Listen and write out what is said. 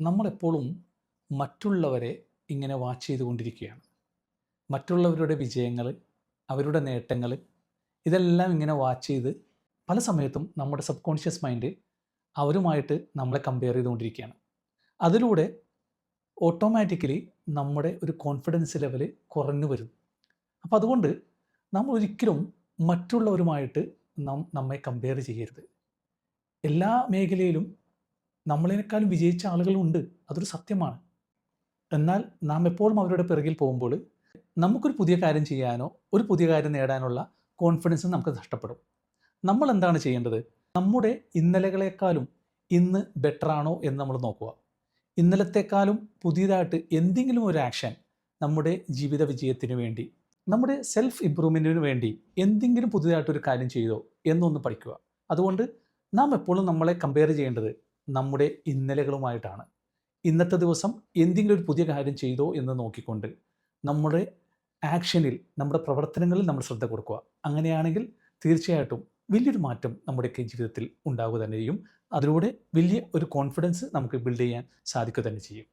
നമ്മളെപ്പോഴും മറ്റുള്ളവരെ ഇങ്ങനെ വാച്ച് ചെയ്തുകൊണ്ടിരിക്കുകയാണ്. മറ്റുള്ളവരുടെ വിജയങ്ങൾ അവരുടെ നേട്ടങ്ങൾ ഇതെല്ലാം ഇങ്ങനെ വാച്ച് ചെയ്ത് പല സമയത്തും നമ്മുടെ സബ് കോൺഷ്യസ് മൈൻഡ് അവരുമായിട്ട് നമ്മളെ കമ്പയർ ചെയ്തുകൊണ്ടിരിക്കുകയാണ്. അതിലൂടെ ഓട്ടോമാറ്റിക്കലി നമ്മുടെ ഒരു കോൺഫിഡൻസ് ലെവൽ കുറഞ്ഞു വരും. അപ്പോൾ അതുകൊണ്ട് നമ്മൾ ഒരിക്കലും മറ്റുള്ളവരുമായിട്ട് നാം നമ്മെ കമ്പയർ ചെയ്യരുത്. എല്ലാ മേഖലയിലും നമ്മളെക്കാളും വിജയിച്ച ആളുകളുണ്ട്. അതൊരു സത്യമാണ്. എന്നാൽ നാം എപ്പോഴും അവരുടെ പിറകിൽ പോകുമ്പോൾ നമുക്കൊരു പുതിയ കാര്യം ചെയ്യാനോ ഒരു പുതിയ കാര്യം നേടാനുള്ള കോൺഫിഡൻസ് നമുക്ക് നഷ്ടപ്പെടും. നമ്മൾ എന്താണ് ചെയ്യേണ്ടത്? നമ്മുടെ ഇന്നലകളെക്കാളും ഇന്ന് ബെറ്റർ ആണോ എന്ന് നമ്മൾ നോക്കുക. ഇന്നലത്തെക്കാളും പുതിയതായിട്ട് എന്തെങ്കിലും ഒരു ആക്ഷൻ നമ്മുടെ ജീവിത വിജയത്തിന് വേണ്ടി നമ്മുടെ സെൽഫ് ഇമ്പ്രൂവ്മെന്റിന് വേണ്ടി എന്തെങ്കിലും പുതിയതായിട്ടൊരു കാര്യം ചെയ്തോ എന്നൊന്ന് പഠിക്കുക. അതുകൊണ്ട് നാം എപ്പോഴും നമ്മളെ കമ്പയർ ചെയ്യേണ്ടത് നമ്മുടെ ഇന്നലകളുമായിട്ടാണ്. ഇന്നത്തെ ദിവസം എന്തെങ്കിലും ഒരു പുതിയ കാര്യം ചെയ്തോ എന്ന് നോക്കിക്കൊണ്ട് നമ്മുടെ ആക്ഷനിൽ നമ്മുടെ പ്രവർത്തനങ്ങളിൽ നമ്മൾ ശ്രദ്ധ കൊടുക്കുക. അങ്ങനെയാണെങ്കിൽ തീർച്ചയായിട്ടും വലിയൊരു മാറ്റം നമ്മുടെയൊക്കെ ജീവിതത്തിൽ ഉണ്ടാവുക തന്നെ ചെയ്യും. അതിലൂടെ വലിയ ഒരു കോൺഫിഡൻസ് നമുക്ക് ബിൽഡ് ചെയ്യാൻ സാധിക്കുക തന്നെ ചെയ്യും.